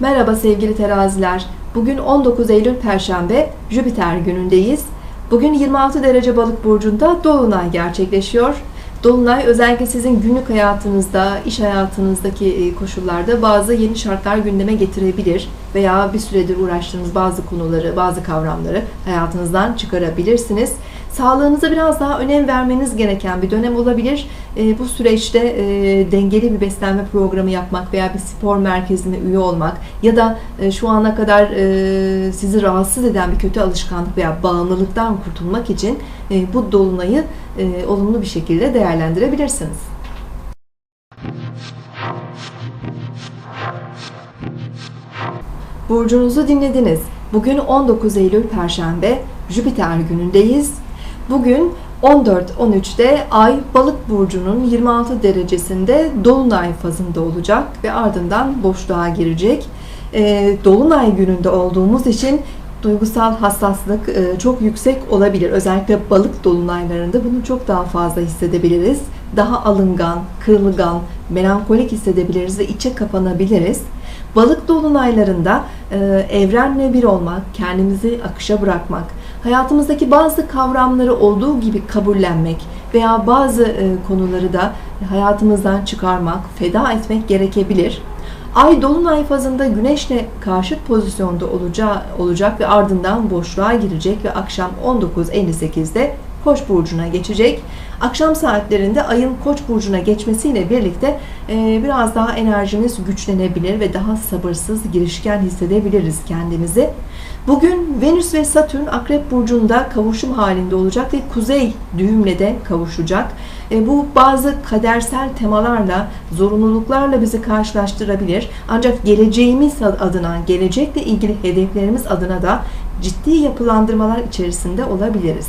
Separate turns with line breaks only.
Merhaba sevgili teraziler. Bugün 19 Eylül Perşembe, Jüpiter günündeyiz. Bugün 26 derece balık burcunda Dolunay gerçekleşiyor. Dolunay özellikle sizin günlük hayatınızda, iş hayatınızdaki e, koşullarda bazı yeni şartlar gündeme getirebilir veya bir süredir uğraştığınız bazı konuları, bazı kavramları hayatınızdan çıkarabilirsiniz. Sağlığınıza biraz daha önem vermeniz gereken bir dönem olabilir. E, bu süreçte e, dengeli bir beslenme programı yapmak veya bir spor merkezine üye olmak ya da e, şu ana kadar e, sizi rahatsız eden bir kötü alışkanlık veya bağımlılıktan kurtulmak için e, bu dolunayı e, olumlu bir şekilde değerlendirebilirsiniz. Burcunuzu dinlediniz. Bugün 19 Eylül Perşembe, Jüpiter günündeyiz. Bugün 14-13'te Ay Balık burcunun 26 derecesinde Dolunay fazında olacak ve ardından boşluğa girecek. E, Dolunay gününde olduğumuz için duygusal hassaslık e, çok yüksek olabilir. Özellikle balık dolunaylarında bunu çok daha fazla hissedebiliriz. Daha alıngan, kırılgan, melankolik hissedebiliriz ve içe kapanabiliriz. Balık dolunaylarında e, evrenle bir olmak, kendimizi akışa bırakmak, hayatımızdaki bazı kavramları olduğu gibi kabullenmek veya bazı e, konuları da hayatımızdan çıkarmak, feda etmek gerekebilir. Ay dolunay fazında güneşle karşıt pozisyonda olacağı, olacak ve ardından boşluğa girecek ve akşam 19.58'de Koç burcuna geçecek. Akşam saatlerinde ayın Koç burcuna geçmesiyle birlikte e, biraz daha enerjimiz güçlenebilir ve daha sabırsız, girişken hissedebiliriz kendimizi. Bugün Venüs ve Satürn Akrep burcunda kavuşum halinde olacak ve kuzey düğümle de kavuşacak. E, bu bazı kadersel temalarla, zorunluluklarla bizi karşılaştırabilir. Ancak geleceğimiz adına, gelecekle ilgili hedeflerimiz adına da ciddi yapılandırmalar içerisinde olabiliriz.